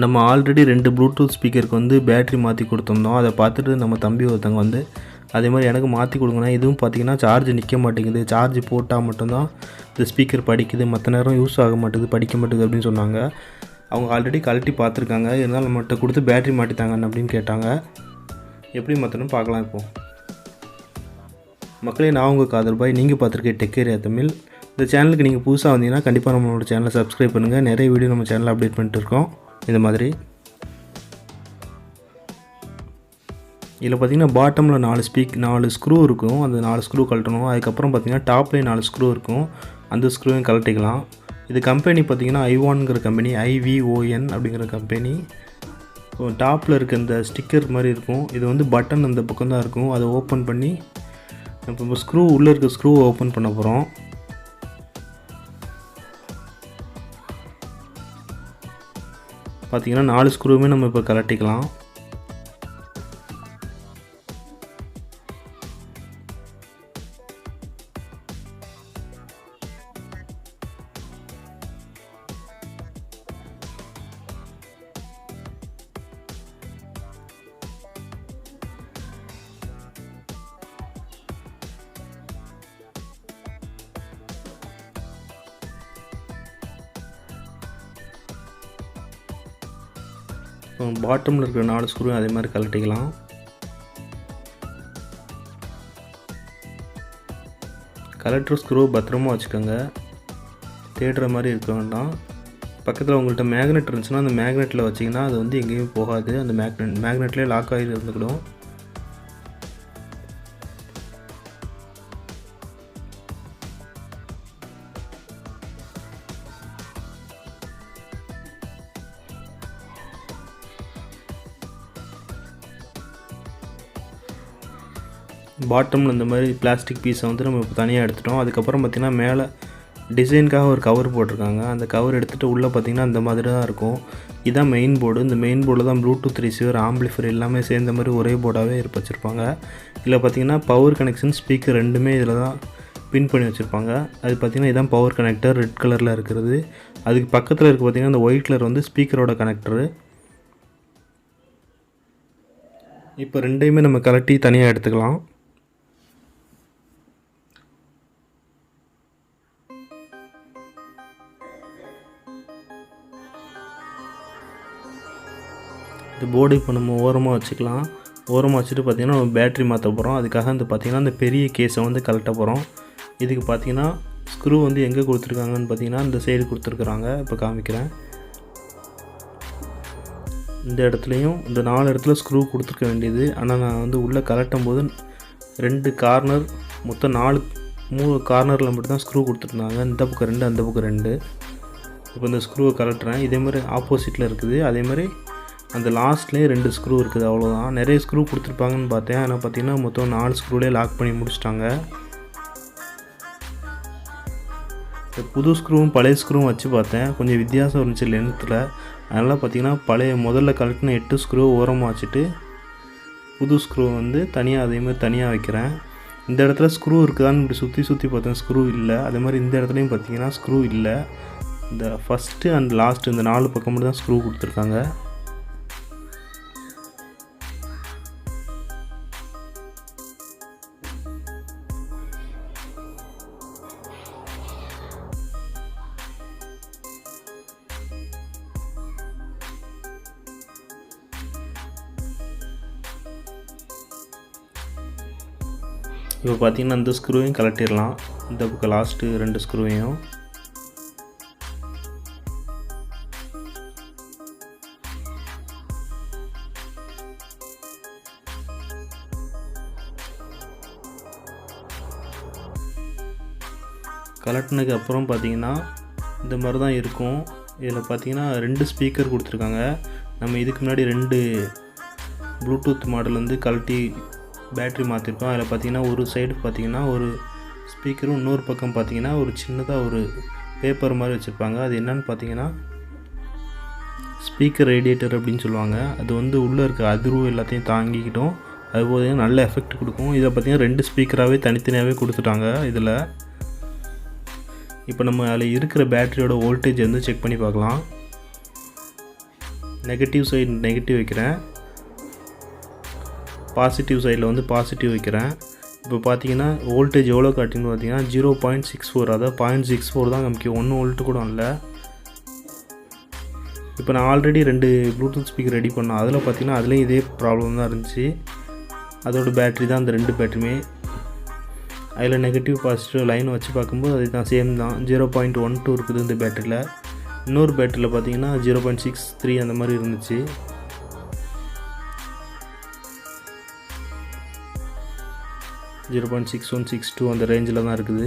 நம்ம ஆல்ரெடி ரெண்டு ப்ளூடூத் ஸ்பீக்கருக்கு வந்து பேட்ரி மாற்றி கொடுத்துருந்தோம். அதை பார்த்துட்டு நம்ம தம்பி ஒருத்தவங்க வந்து அதே மாதிரி எனக்கு மாற்றி கொடுங்கண்ணா இதுவும் பார்த்தீங்கன்னா சார்ஜ் நிற்க மாட்டேங்குது. சார்ஜ் போட்டால் மட்டும்தான் இந்த ஸ்பீக்கர் படிக்குது. மற்ற நேரம் யூஸ் ஆக மாட்டேங்குது படிக்க மாட்டேங்குது அப்படின்னு சொன்னாங்க. அவங்க ஆல்ரெடி கழட்டி பார்த்துருக்காங்க. இருந்தாலும் நம்மகிட்ட கொடுத்து பேட்ரி மாட்டித்தாங்கன்னு அப்படின்னு கேட்டாங்க. எப்படி மாற்றணும் பார்க்கலாம் இப்போது மக்களே நான் உங்கள் காதல் பாய். நீங்கள் பார்த்துருக்கேன் டெக் ஏரியா தமிழ். இந்த சேனலுக்கு நீங்கள் புதுசாக வந்தீங்கன்னா கண்டிப்பாக நம்மளோட சேனலை சப்ஸ்கிரைப் பண்ணுங்கள் நிறைய வீடியோ நம்ம சேனலில் அப்டேட் பண்ணிட்டு இருக்கோம். இந்த மாதிரி. இதில் பார்த்தீங்கன்னா பாட்டமில் நாலு ஸ்பீக் நாலு ஸ்க்ரூ இருக்கும். அந்த நாலு ஸ்க்ரூ கழட்டணும். அதுக்கப்புறம் பார்த்தீங்கன்னா டாப்லேயே நாலு ஸ்க்ரூ இருக்கும். அந்த ஸ்க்ரூவையும் கழட்டிக்கலாம். இது கம்பெனி பார்த்தீங்கன்னா ஐவான்ங்கிற கம்பெனி ஐவிஓஎன் அப்படிங்கிற கம்பெனி டாப்பில் இருக்க இந்த ஸ்டிக்கர் மாதிரி இருக்கும். இது வந்து பட்டன் அந்த பக்கம் தான் இருக்கும். அதை ஓப்பன் பண்ணி இப்போ ஸ்க்ரூ உள்ளே இருக்க ஸ்க்ரூவை ஓப்பன் பண்ண போகிறோம் பார்த்திங்கன்னா நாலு ஸ்க்ரூவுமே நம்ம இப்போ கலட்டிக்கலாம் பாட்டமில் இருக்கிற நாலு ஸ்க்ரூ அதே மாதிரி கழட்டிக்கலாம் கலெக்டர் ஸ்க்ரூ பத்திரமா வச்சுக்கோங்க. தேடுற மாதிரி இருக்க வேண்டாம். பக்கத்தில் உங்கள்கிட்ட மேக்னெட் இருந்துச்சுன்னா அந்த மேக்னெட்டில் வச்சிங்கன்னா அது வந்து எங்கேயும் போகாது. அந்த மேக்னெட் மேக்னெட்லேயே லாக் ஆகி இருந்துக்கிடும். பாட்டமில் இந்த மாதிரி பிளாஸ்டிக் பீஸை வந்து நம்ம இப்போ தனியாக எடுத்துட்டோம். அதுக்கப்புறம் பார்த்திங்கன்னா மேலே டிசைனுக்காக ஒரு கவர் போட்டிருக்காங்க. அந்த கவர் எடுத்துகிட்டு உள்ளே பார்த்திங்கன்னா அந்த மாதிரி தான் இருக்கும். இதுதான் மெயின் போர்டு இந்த மெயின் போர்டில் தான் ப்ளூடூத் ரிசீவர் ஆம்பிளிஃபர் எல்லாமே சேர்ந்த மாதிரி ஒரே போர்டாகவே இருப்ப வச்சுருப்பாங்க. இதில் பார்த்திங்கன்னா பவர் கனெக்ஷன் ஸ்பீக்கர் ரெண்டுமே இதில் தான் பின் பண்ணி வச்சுருப்பாங்க. அது பார்த்திங்கன்னா இதுதான் பவர் கனெக்டர் ரெட் கலரில் இருக்கிறது. அதுக்கு பக்கத்தில் இருக்க பார்த்திங்கன்னா அந்த ஒயிட் கலர் வந்து ஸ்பீக்கரோட கனெக்டரு இப்போ ரெண்டையுமே நம்ம கலட்டி தனியாக எடுத்துக்கலாம். போர்டு இப்போ நம்ம ஓரமாக வச்சுக்கலாம். ஓரமாக வச்சுட்டு பார்த்திங்கன்னா நம்ம பேட்ரி மாற்ற போகிறோம் அதுக்காக வந்து பார்த்திங்கன்னா இந்த பெரிய கேஸை வந்து கலட்ட போகிறோம் இதுக்கு பார்த்திங்கன்னா ஸ்க்ரூ வந்து எங்கே கொடுத்துருக்காங்கன்னு பார்த்தீங்கன்னா இந்த சைடு கொடுத்துருக்குறாங்க. இப்போ காமிக்கிறேன். இந்த இடத்துலையும் இந்த நாலு இடத்துல ஸ்க்ரூ கொடுத்துருக்க வேண்டியது. ஆனால் நான் வந்து உள்ளே கலட்டும் போது ரெண்டு கார்னர் மொத்தம் நாலு மூணு கார்னரில் மட்டும் தான் ஸ்க்ரூ கொடுத்துருந்தாங்க. இந்த பக்கம் ரெண்டு அந்த பக்கம் ரெண்டு. இப்போ இந்த ஸ்க்ரூவை கலட்டுறேன் இதே மாதிரி ஆப்போசிட்டில் இருக்குது. அதே மாதிரி அந்த லாஸ்ட்லேயே ரெண்டு ஸ்க்ரூ இருக்குது அவ்வளோதான் நிறைய ஸ்க்ரூ கொடுத்துருப்பாங்கன்னு பார்த்தேன். ஆனால் பார்த்தீங்கன்னா மொத்தம் நாலு ஸ்க்ரூலேயே லாக் பண்ணி முடிச்சிட்டாங்க. இந்த புது ஸ்க்ரூவும் பழைய ஸ்க்ரூவும் வச்சு பார்த்தேன். கொஞ்சம் வித்தியாசம் இருந்துச்சு லென்த்தில் அதனால் பார்த்தீங்கன்னா பழைய முதல்ல கலட்டின எட்டு ஸ்க்ரூ ஓரமாக வச்சுட்டு புது ஸ்க்ரூ வந்து தனியாக அதே மாதிரி தனியாக வைக்கிறேன். இந்த இடத்துல ஸ்க்ரூ இருக்குதான்னு இப்படி சுற்றி சுற்றி பார்த்தேன். ஸ்க்ரூ இல்லை. அதே மாதிரி இந்த இடத்துலையும் பார்த்தீங்கன்னா ஸ்க்ரூ இல்லை. இந்த ஃபஸ்ட்டு அண்ட் லாஸ்ட்டு இந்த நாலு பக்கம் மட்டும் தான் ஸ்க்ரூ கொடுத்துருக்காங்க. இப்போ பார்த்தீங்கன்னா இந்த ஸ்க்ரூவையும் கலட்டிடலாம் இந்த பக்கம் லாஸ்ட்டு ரெண்டு ஸ்க்ரூவையும் கலட்டினதுக்கு அப்புறம் பார்த்தீங்கன்னா இந்த மாதிரி தான் இருக்கும். இதில் பார்த்தீங்கன்னா ரெண்டு ஸ்பீக்கர் கொடுத்துருக்காங்க. நம்ம இதுக்கு முன்னாடி ரெண்டு ப்ளூடூத் மாடல் வந்து கழட்டி பேட்ரி மாற்றிருக்கோம் அதில் பார்த்தீங்கன்னா ஒரு சைடு பார்த்தீங்கன்னா ஒரு ஸ்பீக்கரும் இன்னொரு பக்கம் பார்த்தீங்கன்னா ஒரு சின்னதாக ஒரு பேப்பர் மாதிரி வச்சுருப்பாங்க. அது என்னன்னு பார்த்தீங்கன்னா ஸ்பீக்கர் ரேடியேட்டர் அப்படின்னு சொல்லுவாங்க. அது வந்து உள்ளே இருக்க அதிர்வு எல்லாத்தையும் தாங்கிக்கிட்டும். அது பார்த்திங்கன்னா நல்ல எஃபெக்ட் கொடுக்கும். இதை பார்த்தீங்கன்னா ரெண்டு ஸ்பீக்கராகவே தனித்தனியாகவே கொடுத்துட்டாங்க இதில். இப்போ நம்ம அதில் இருக்கிற பேட்டரியோட வோல்டேஜ் வந்து செக் பண்ணி பார்க்கலாம். நெகட்டிவ் சைடு நெகட்டிவ் வைக்கிறேன். பாசிட்டிவ் சைடில் வந்து பாசிட்டிவ் வைக்கிறேன். இப்போ பார்த்தீங்கன்னா வோல்டேஜ் எவ்வளோ காட்டின்னு பார்த்தீங்கன்னா ஜீரோ பாயிண்ட் சிக்ஸ் ஃபோர் அதாவது பாயிண்ட் சிக்ஸ் ஃபோர் தான் நமக்கு ஒன்று வோல்ட்டு கூட இல்லை. இப்போ நான் ஆல்ரெடி ரெண்டு ப்ளூடூத் ஸ்பீக்கர் ரெடி பண்ணேன். அதில் பார்த்தீங்கன்னா அதுலேயும் இதே ப்ராப்ளம் தான் இருந்துச்சு. அதோடய பேட்ரி தான் அந்த ரெண்டு பேட்டரியுமே அதில் நெகட்டிவ் பாசிட்டிவ் லைன் வச்சு பார்க்கும்போது அது தான் சேம் தான். ஜீரோ பாயிண்ட் ஒன் டூ இருக்குது இந்த பேட்டரியில் இன்னொரு பேட்டரியில் பார்த்தீங்கன்னா ஜீரோ பாயிண்ட் சிக்ஸ் த்ரீ அந்த மாதிரி இருந்துச்சு. Zero point six one six two அந்த ரேஞ்சில் தான் இருக்குது.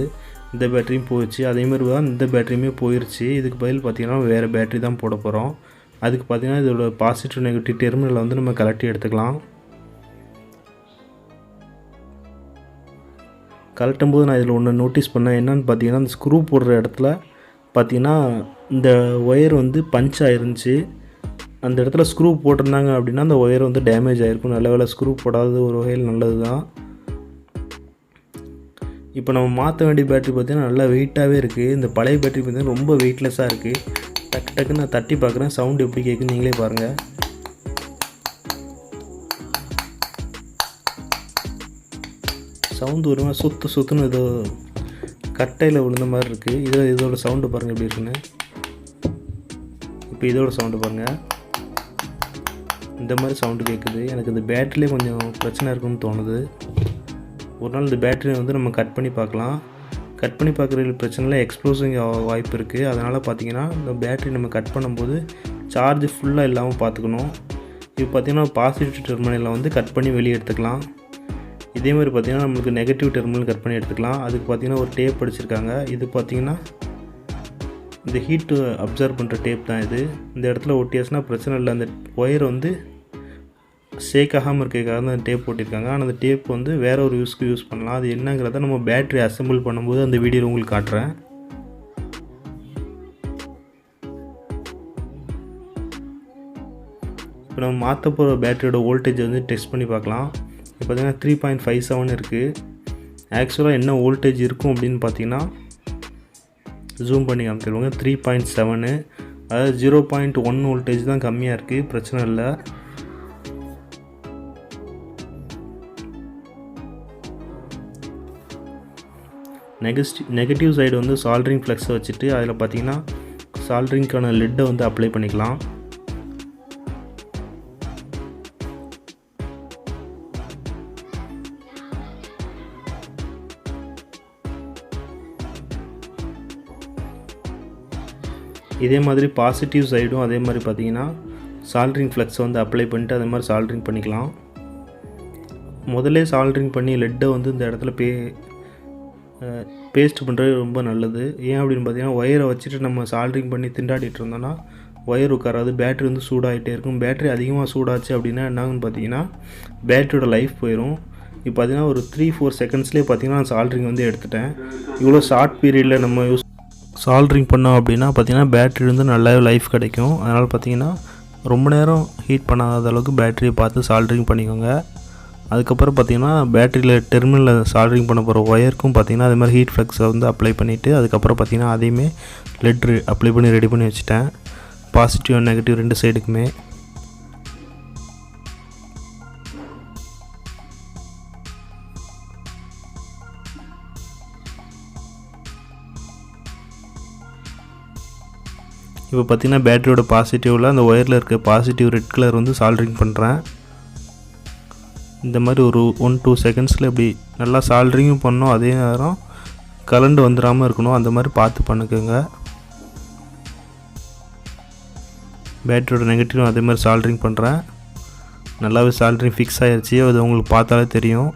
இந்த பேட்டரியும் போயிடுச்சு. அதேமாதிரி தான் இந்த பேட்டரியுமே போயிடுச்சு இதுக்கு பதில் பார்த்திங்கன்னா வேறு பேட்டரி தான் போட போகிறோம் அதுக்கு பார்த்தீங்கன்னா இதோட பாசிட்டிவ் நெகட்டிவ் டெர்மினலை வந்து நம்ம கலட்டி எடுத்துக்கலாம். கலட்டும் போது நான் இதில் ஒன்று நோட்டீஸ் பண்ணேன். என்னன்னு பார்த்தீங்கன்னா இந்த ஸ்க்ரூ போடுற இடத்துல பார்த்தீங்கன்னா இந்த ஒயர் வந்து பஞ்ச் ஆயிருந்துச்சு. அந்த இடத்துல ஸ்க்ரூ போட்டிருந்தாங்க அப்படின்னா அந்த ஒயர் வந்து டேமேஜ் ஆகிருக்கும் நல்ல வேலை ஸ்க்ரூ போடாதது ஒரு வகையில் நல்லது தான் இப்போ நம்ம மாற்ற வேண்டிய பேட்டரி பார்த்திங்கன்னா நல்லா வெயிட்டாகவே இருக்குது இந்த பழைய பேட்டரி பார்த்தீங்கன்னா ரொம்ப வெயிட்லெஸ்ஸாக இருக்குது டக்கு டக்குன்னு நான் தட்டி பார்க்குறேன். சவுண்டு எப்படி கேட்குன்னு நீங்களே பாருங்கள் சவுண்டு ஒரு மாதிரி சுத்து சுத்துன்னு ஏதோ கட்டையில் விழுந்த மாதிரி இருக்குது இதோ இதோட சவுண்டு பாருங்கள் எப்படி இருக்குன்னு. இப்போ இதோட சவுண்டு பாருங்கள் இந்த மாதிரி சவுண்டு கேட்குது எனக்கு இந்த பேட்டரிலே கொஞ்சம் பிரச்சனை இருக்குன்னு தோணுது. ஒரு நாள் இந்த பேட்டரியை வந்து நம்ம கட் பண்ணி பார்க்கலாம். கட் பண்ணி பார்க்குற பிரச்சனையில் எக்ஸ்ப்ளோசிங் வாய்ப்பு இருக்குது அதனால் பார்த்தீங்கன்னா இந்த பேட்டரி நம்ம கட் பண்ணும்போது சார்ஜ் ஃபுல்லாக இல்லாமல் பார்த்துக்கணும் இப்போ பார்த்தீங்கன்னா பாசிட்டிவ் டெர்மினலில் வந்து கட் பண்ணி வெளியே எடுத்துக்கலாம். இதே மாதிரி பார்த்தீங்கன்னா நம்மளுக்கு நெகட்டிவ் டெர்மினல் கட் பண்ணி எடுத்துக்கலாம். அதுக்கு பார்த்தீங்கன்னா ஒரு டேப் அடிச்சிருக்காங்க. இது பார்த்தீங்கன்னா இந்த ஹீட்டு அப்சர்வ் பண்ணுற டேப் தான் இது. இந்த இடத்துல ஒட்டியாச்சுன்னா பிரச்சனை இல்லை. அந்த ஒயர் வந்து ஷேக் ஆகாமல் இருக்கிறதுக்காக தான் டேப் போட்டிருக்காங்க. ஆனால் அந்த டேப் வந்து வேறு ஒரு யூஸ்க்கு யூஸ் பண்ணலாம். அது என்னங்கிறத நம்ம பேட்ரி அசெம்பிள் பண்ணும்போது அந்த வீடியோ உங்களுக்கு காட்டுறேன். இப்போ நம்ம மாற்ற போகிற பேட்டரியோட வோல்டேஜ் வந்து டெஸ்ட் பண்ணி பார்க்கலாம். இப்போ பார்த்தீங்கன்னா த்ரீ பாயிண்ட் ஃபைவ் செவன் இருக்குது ஆக்சுவலாக என்ன வோல்டேஜ் இருக்கும் அப்படின்னு பார்த்தீங்கன்னா ஜூம் பண்ணி காமிச்சிருவாங்க த்ரீ பாயிண்ட் செவனு அதாவது ஜீரோ பாயிண்ட் ஒன் வோல்டேஜ் தான் கம்மியாக இருக்குது பிரச்சனை இல்லை. நெகஸ்டி நெகட்டிவ் சைடு வந்து சால்ட்ரிங் ஃப்ளெக்ஸை வச்சுட்டு அதில் பார்த்தீங்கன்னா சால்ட்ரிங்க்கான லெட்டை வந்து அப்ளை பண்ணிக்கலாம். இதே மாதிரி பாசிட்டிவ் சைடும் அதே மாதிரி பார்த்தீங்கன்னா சால்ட்ரிங் ஃப்ளெக்ஸை வந்து அப்ளை பண்ணிட்டு அதே மாதிரி சால்ட்ரிங் பண்ணிக்கலாம். முதல்ல சால்ட்ரிங் பண்ணி லெட்டை வந்து இந்த இடத்துல பே பேஸ்ட் பண்ணுறது ரொம்ப நல்லது. ஏன் அப்படின்னு பார்த்தீங்கன்னா ஒயரை வச்சுட்டு நம்ம சால்ட்ரிங் பண்ணி திண்டாடிட்டு இருந்தோம்னா ஒயர் உட்காராது பேட்ரி வந்து சூடாகிட்டே இருக்கும். பேட்ரி அதிகமாக சூடாச்சு அப்படின்னா என்னாகுன்னு பார்த்தீங்கன்னா பேட்டரியோட லைஃப் போயிடும் இப்போ பார்த்தீங்கன்னா ஒரு த்ரீ ஃபோர் செகண்ட்ஸ்லேயே பார்த்தீங்கன்னா நான் சால்ட்ரிங் வந்து எடுத்துட்டேன். இவ்வளோ ஷார்ட் பீரியடில் நம்ம யூஸ் சால்ட்ரிங் பண்ணோம் அப்படின்னா பார்த்தீங்கன்னா பேட்ரி வந்து நல்லா லைஃப் கிடைக்கும். அதனால் பார்த்தீங்கன்னா ரொம்ப நேரம் ஹீட் பண்ணாத அளவுக்கு பேட்டரியை பார்த்து சால்ட்ரிங் பண்ணிக்கோங்க. அதுக்கப்புறம் பார்த்தீங்கன்னா பேட்டரியில் டெர்மினலில் சால்ட்ரிங் பண்ண போகிற ஒயருக்கும் பார்த்தீங்கன்னா அதே மாதிரி ஹீட் ஃப்ளக்ஸை வந்து அப்ளை பண்ணிவிட்டு அதுக்கப்புறம் பார்த்தீங்கன்னா அதையுமே லெட்ரு அப்ளை பண்ணி ரெடி பண்ணி வச்சுட்டேன். பாசிட்டிவ் அண்ட் நெகட்டிவ் ரெண்டு சைடுக்குமே இப்போ பார்த்தீங்கன்னா பேட்டரியோட பாசிட்டிவில் அந்த ஒயரில் இருக்க பாசிட்டிவ் ரெட் கலர் வந்து சால்ட்ரிங் பண்ணுறேன் இந்த மாதிரி ஒரு ஒன் டூ செகண்ட்ஸில் இப்படி நல்லா சால்ட்ரிங்கும் பண்ணோம். அதே நேரம் கலண்டு வந்துடாமல் இருக்கணும். அந்த மாதிரி பார்த்து பண்ணிக்கோங்க. பேட்டரியோட நெகட்டிவும் அதே மாதிரி சால்ட்ரிங் பண்ணுறேன் நல்லாவே சால்ட்ரிங் ஃபிக்ஸ் ஆகிடுச்சு அது உங்களுக்கு பார்த்தாலே தெரியும்.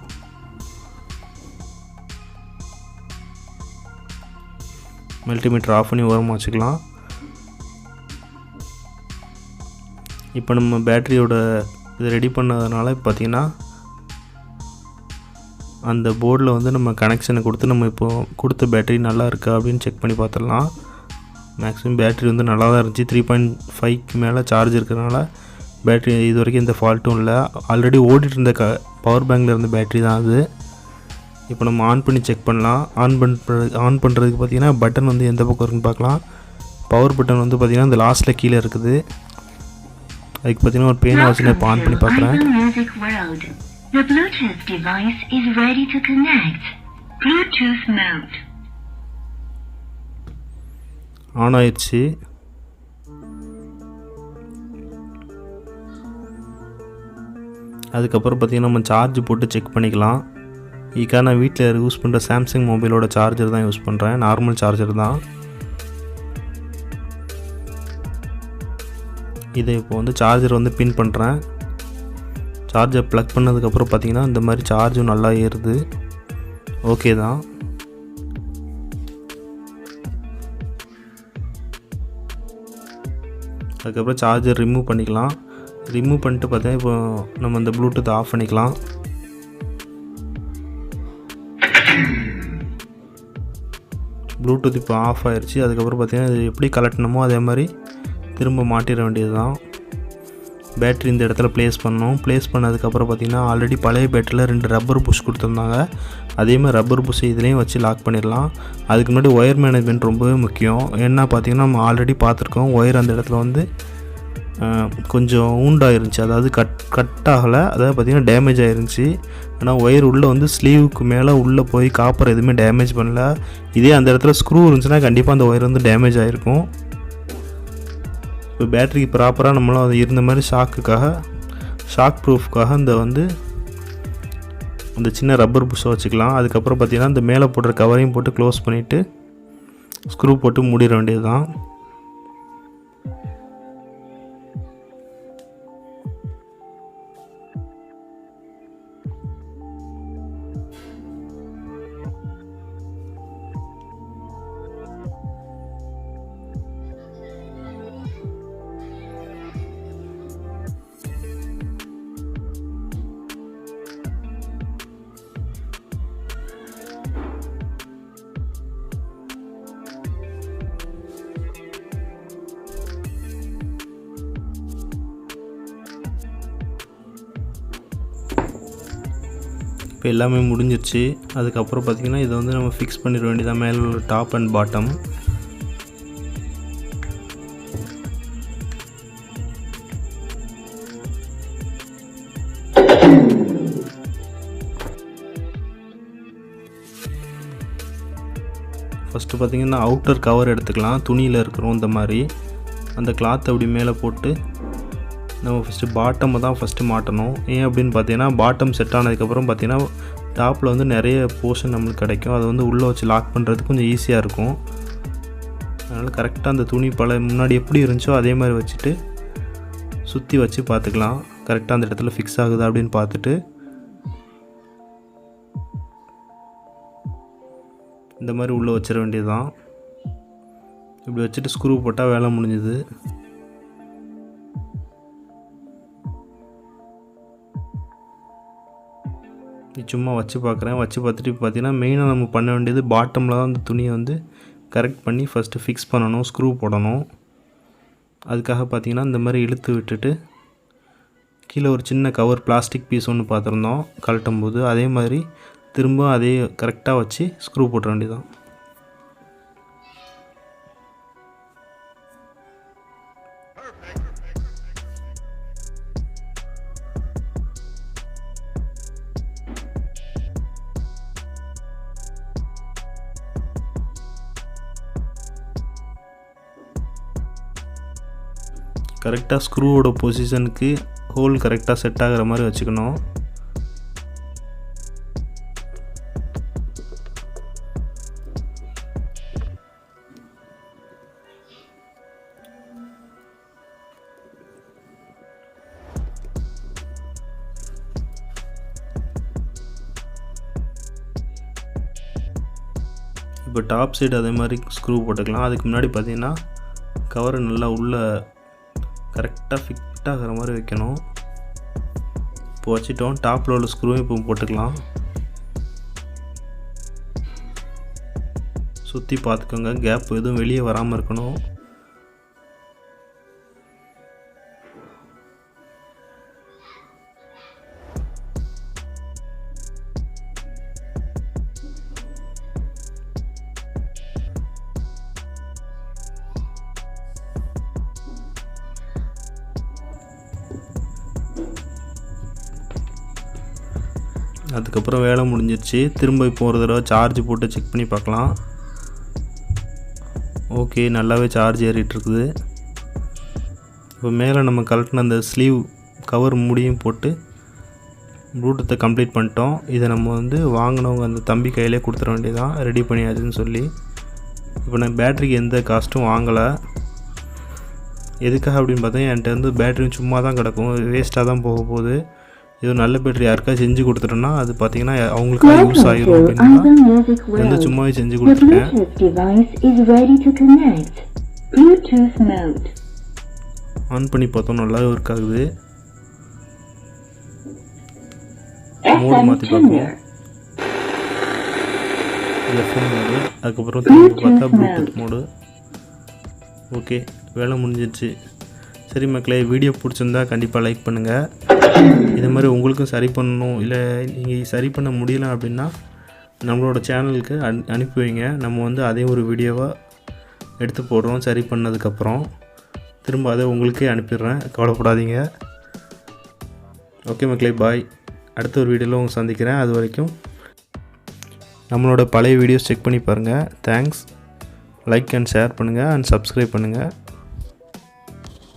மல்டிமீட்டர் ஆஃப் பண்ணி ஓரமாக வச்சுக்கலாம். இப்போ நம்ம பேட்டரியோட இது ரெடி பண்ணதுனால பார்த்திங்கன்னா அந்த போர்டில் வந்து நம்ம கனெக்ஷனை கொடுத்து நம்ம இப்போது கொடுத்த பேட்டரி நல்லா இருக்கா அப்படின்னு செக் பண்ணி பார்த்துடலாம். மேக்ஸிமம் பேட்டரி வந்து நல்லா தான் இருந்துச்சு த்ரீ பாயிண்ட் ஃபைவ்க்கு மேலே சார்ஜ் இருக்கிறனால பேட்டரி இது வரைக்கும் எந்த ஃபால்ட்டும் இல்லை. ஆல்ரெடி ஓடிட்டு இருந்த க பவர் பேங்கில் இருந்த பேட்டரி தான் அது. இப்போ நம்ம ஆன் பண்ணி செக் பண்ணலாம். ஆன் பண்ணுறது ஆன் பண்ணுறதுக்கு பார்த்தீங்கன்னா பட்டன் வந்து எந்த பக்கம் இருக்குன்னு பார்க்கலாம். பவர் பட்டன் வந்து பார்த்திங்கன்னா இந்த லாஸ்ட்டில் கீழே இருக்குது. அதுக்கு பார்த்தீங்கன்னா ஒரு பெயின் வச்சு நான் இப்போ ஆன் பண்ணி பார்க்குறேன். The Bluetooth device is ready to connect. Bluetooth mode. On ஆயிடுச்சு அதுக்கப்புறம் பார்த்தீங்கன்னா நம்ம சார்ஜ் போட்டு செக் பண்ணிக்கலாம். இதுக்காக நான் வீட்டில் யூஸ் பண்ணுற சாம்சங் மொபைலோட சார்ஜர் தான் யூஸ் பண்ணுறேன் நார்மல் சார்ஜர் தான். இதை இப்போ வந்து சார்ஜர் வந்து பின் பண்ணுறேன் சார்ஜர் ப்ளக் பண்ணதுக்கப்புறம் பார்த்தீங்கன்னா இந்த மாதிரி சார்ஜும் நல்லா ஏறுது. ஓகே தான். அதுக்கப்புறம் சார்ஜர் ரிமூவ் பண்ணிக்கலாம். ரிமூவ் பண்ணிட்டு பார்த்தா இப்போ நம்ம இந்த ப்ளூடூத் ஆஃப் பண்ணிக்கலாம். ப்ளூடூத் இப்போ ஆஃப் ஆயிடுச்சு அதுக்கப்புறம் பார்த்தீங்கன்னா இது எப்படி கலட்டணுமோ அதே மாதிரி திரும்ப மாட்டிட வேண்டியது தான் பேட்ரி இந்த இடத்துல ப்ளேஸ் பண்ணோம். ப்ளேஸ் பண்ணதுக்கப்புறம் பார்த்தீங்கன்னா ஆல்ரெடி பழைய பேட்டரியில் ரெண்டு ரப்பர் புஷ் கொடுத்துருந்தாங்க. அதே மாதிரி ரப்பர் புஷ் இதுலேயும் வச்சு லாக் பண்ணிடலாம். அதுக்கு முன்னாடி ஒயர் மேனேஜ்மெண்ட் ரொம்பவே முக்கியம். என்ன பார்த்திங்கன்னா நம்ம ஆல்ரெடி பார்த்துருக்கோம் ஒயர் அந்த இடத்துல வந்து கொஞ்சம் ஊண்டாக இருந்துச்சு அதாவது கட் கட் ஆகலை. அதாவது பார்த்திங்கன்னா டேமேஜ் ஆயிருந்துச்சு. ஆனால் ஒயர் உள்ளே வந்து ஸ்லீவுக்கு மேலே உள்ளே போய் காப்பர் எதுவுமே டேமேஜ் பண்ணல. இதே அந்த இடத்துல ஸ்க்ரூ இருந்துச்சுன்னா கண்டிப்பாக அந்த ஒயர் வந்து டேமேஜ் ஆகிருக்கும் இப்போ பேட்டரிக்கு ப்ராப்பராக நம்மளும் அது இருந்த மாதிரி ஷாக்குக்காக ஷாக் ப்ரூஃப்காக இந்த வந்து அந்த சின்ன ரப்பர் புஷ்ஷை வச்சுக்கலாம். அதுக்கப்புறம் பார்த்திங்கன்னா இந்த மேலே போடுற கவரையும் போட்டு க்ளோஸ் பண்ணிவிட்டு ஸ்க்ரூ போட்டு மூடிட வேண்டியது தான் எல்லாமே முடிஞ்சிருச்சு. அதுக்கப்புறம் பார்த்திங்கன்னா இதை வந்து நம்ம ஃபிக்ஸ் பண்ணிட வேண்டியதான் மேலே உள்ள டாப் அண்ட் பாட்டம் ஃபஸ்ட்டு பார்த்திங்கன்னா அவுட்டர் கவர் எடுத்துக்கலாம். துணியில் இருக்கிறோம் இந்த மாதிரி. அந்த கிளாத் அப்படி மேலே போட்டு நம்ம ஃபஸ்ட்டு பாட்டமை தான் ஃபஸ்ட்டு மாட்டணும். ஏன் அப்படின்னு பார்த்தீங்கன்னா பாட்டம் செட் ஆனதுக்கப்புறம் பார்த்தீங்கன்னா டாப்பில் வந்து நிறைய போர்ஷன் நம்மளுக்கு கிடைக்கும். அதை வந்து உள்ளே வச்சு லாக் பண்ணுறதுக்கு கொஞ்சம் ஈஸியாக இருக்கும். அதனால் கரெக்டாக அந்த துணி பல முன்னாடி எப்படி இருந்துச்சோ அதே மாதிரி வச்சுட்டு சுற்றி வச்சு பார்த்துக்கலாம். கரெக்டாக அந்த இடத்துல ஃபிக்ஸ் ஆகுதா அப்படின்னு பார்த்துட்டு. இந்த மாதிரி உள்ளே வச்சிட வேண்டியதுதான். இப்படி வச்சுட்டு ஸ்க்ரூ போட்டால் வேலை முடிஞ்சுது. சும்மா வச்சு பார்க்குறேன். வச்சு பார்த்துட்டு இப்போ பார்த்தீங்கன்னா மெயினாக நம்ம பண்ண வேண்டியது பாட்டமில் தான் அந்த துணியை வந்து கரெக்ட் பண்ணி ஃபஸ்ட்டு ஃபிக்ஸ் பண்ணணும் ஸ்க்ரூ போடணும். அதுக்காக பார்த்தீங்கன்னா இந்த மாதிரி இழுத்து விட்டுட்டு கீழே ஒரு சின்ன கவர் பிளாஸ்டிக் பீஸ் ஒன்று பார்த்துருந்தோம். கழட்டும் போது அதே மாதிரி திரும்ப அதே கரெக்டாக வச்சு ஸ்க்ரூ போட்டுற வேண்டியதான் கரெக்டாக ஸ்க்ரூவோட பொசிஷனுக்கு ஹோல் கரெக்டாக செட் ஆகிற மாதிரி வச்சுக்கணும். இப்போ டாப் சைடு அதே மாதிரி ஸ்க்ரூ போட்டுக்கலாம். அதுக்கு முன்னாடி பார்த்தீங்கன்னா கவரை நல்லா உள்ளே கரெக்டாக ஃபிட் ஆகிற மாதிரி வைக்கணும். இப்போ வச்சிட்டோம். டாப்பில் உள்ள ஸ்க்ரூவும் இப்போ போட்டுக்கலாம். சுற்றி பார்த்துக்கோங்க. கேப் எதுவும் வெளியே வராமல் இருக்கணும். அதுக்கப்புறம் வேலை முடிஞ்சிருச்சு. திரும்ப இப்போ ஒரு தடவை சார்ஜ் போட்டு செக் பண்ணி பார்க்கலாம். ஓகே நல்லாவே சார்ஜ் ஏறிட்டுருக்குது. இப்போ மேலே நம்ம கழட்டின அந்த ஸ்லீவ் கவர் மூடியும் போட்டு ப்ளூடூத்தை கம்ப்ளீட் பண்ணிட்டோம். இதை நம்ம வந்து வாங்கினவங்க அந்த தம்பி கையிலே கொடுத்துட வேண்டியதான் ரெடி பண்ணியாச்சுன்னு சொல்லி. இப்போ நான் பேட்டரிக்கு எந்த காஸ்ட்டும் வாங்கலை. எதுக்காக அப்படின்னு பார்த்தா என்கிட்ட வந்து பேட்டரியும் சும்மா தான் கிடக்கும். வேஸ்ட்டாக தான் போக போகுது. இது நல்ல பேட்டரி யாருக்கா செஞ்சு கொடுத்துட்டோன்னா அது பார்த்தீங்கன்னா அவங்களுக்காக யூஸ் ஆகிரும் to அப்படின்னா வந்து. சும்மாவே செஞ்சு கொடுத்துருக்கேன். ஆன் பண்ணி பார்த்தோம் நல்லாவே ஒர்க் ஆகுது. மோடு மாற்றி பார்ப்போம். எஃப்எம் மோடு அதுக்கப்புறம் திரும்ப பார்த்தா ப்ளூடூத் மோடு ஓகே வேலை முடிஞ்சிருச்சு. சரி மக்களே வீடியோ பிடிச்சிருந்தா கண்டிப்பாக லைக் பண்ணுங்கள் இது மாதிரி உங்களுக்கும் சரி பண்ணணும். இல்லை நீங்கள் சரி பண்ண முடியல அப்படின்னா நம்மளோட சேனலுக்கு அனு அனுப்பி வைங்க. நம்ம வந்து அதே ஒரு வீடியோவாக எடுத்து போடுறோம் சரி பண்ணதுக்கப்புறம் திரும்ப அதை உங்களுக்கே அனுப்பிடுறேன். கவலைப்படாதீங்க. ஓகே மக்களே பாய் அடுத்த ஒரு வீடியோவில் உங்களை சந்திக்கிறேன். அது வரைக்கும் நம்மளோட பழைய வீடியோஸ் செக் பண்ணி பாருங்கள் தேங்க்ஸ் லைக் அண்ட் ஷேர் பண்ணுங்கள் அண்ட் சப்ஸ்கிரைப் பண்ணுங்கள்